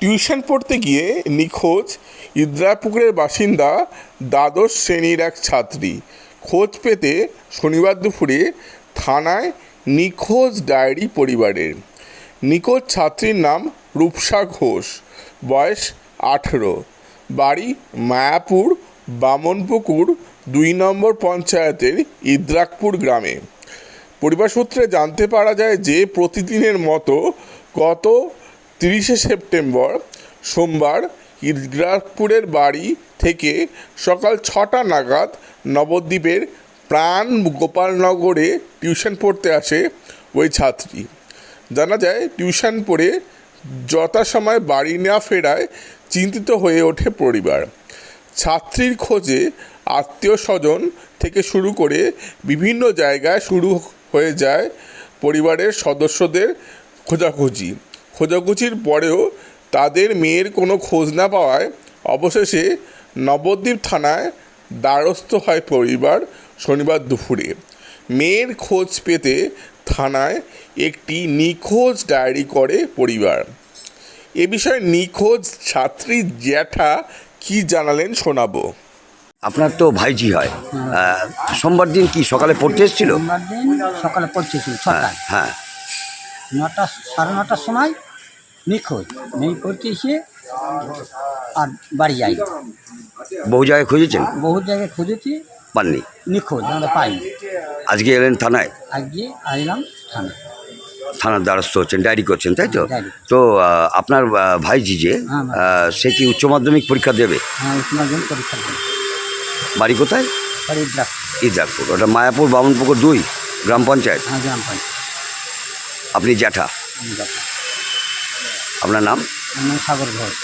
Tuition পড়তে গিয়ে নিখোঁজ ইদ্রাপুকুরের বাসিন্দা দ্বাদশ শ্রেণির এক ছাত্রী। খোঁজ পেতে শনিবার দুপুরে থানায় নিখোঁজ ডায়েরি পরিবারের নিখোঁজ ছাত্রীর নাম রূপসা ঘোষ, বয়স আঠেরো। বাড়ি মায়াপুর, বামনপুকুর, দুই নম্বর পঞ্চায়েতের ইদ্রাকপুর গ্রামে। পরিবার সূত্রে জানতে পারা যায় যে প্রতিদিনের মতো গত তিরিশে সেপ্টেম্বর সোমবার ইদ্রাকপুরের বাড়ি থেকে সকাল ছটা নাগাদ নবদ্বীপের প্রাণ গোপালনগরে টিউশন পড়তে আসে ওই ছাত্রী। জানা যায়, টিউশন পড়ে যথাসময় বাড়ি না ফেরায় চিন্তিত হয়ে ওঠে পরিবার। ছাত্রীর খোঁজে আত্মীয় স্বজন থেকে শুরু করে বিভিন্ন জায়গায় শুরু হয়ে যায় পরিবারের সদস্যদের খোঁজাখুঁজি। খোঁজাখুঁজির পরেও তাদের মেয়ের কোনো খোঁজ না পাওয়ায় অবশেষে নবদ্বীপ থানায় দ্বারস্থ হয় পরিবার শনিবার দুপুরে। মেয়ের খোঁজ পেতে থানায় একটি নিখোঁজ ডায়েরি করে পরিবার। এ বিষয়ে নিখোঁজ ছাত্রী জ্যাঠা কি জানালেন শোনাবো। আপনার তো ভাইজি হয়। সোমবার দিন কি সকালে পড়তে এসেছিল? সোমবার দিন সকালে পড়তেছিল হ্যাঁ হ্যাঁ। নটা সাড়ে নটার সময় নিখোঁজ নেই পড়তে এসে আর বাড়ি যাই বহু জায়গায় খুঁজেছেন? বহু জায়গায় খুঁজেছি পাননি? নিখোঁজ আমরা পাইনি। আজকে এলেন থানায়? আজকে আসলাম থানা থানার দ্বারস্থ হচ্ছেন ডায়েরি করছেন তাই তো? তো আপনার ভাইজি যে হ্যাঁ, সে কি উচ্চ মাধ্যমিক পরীক্ষা দেবে? হ্যাঁ বাড়ি কোথায়? ইজাকপুর ওটা মায়াপুর বামনপুকুর দুই গ্রাম পঞ্চায়েত? হ্যাঁ আপনি জ্যাঠা। আপনার নাম? সাগর ঘোষ।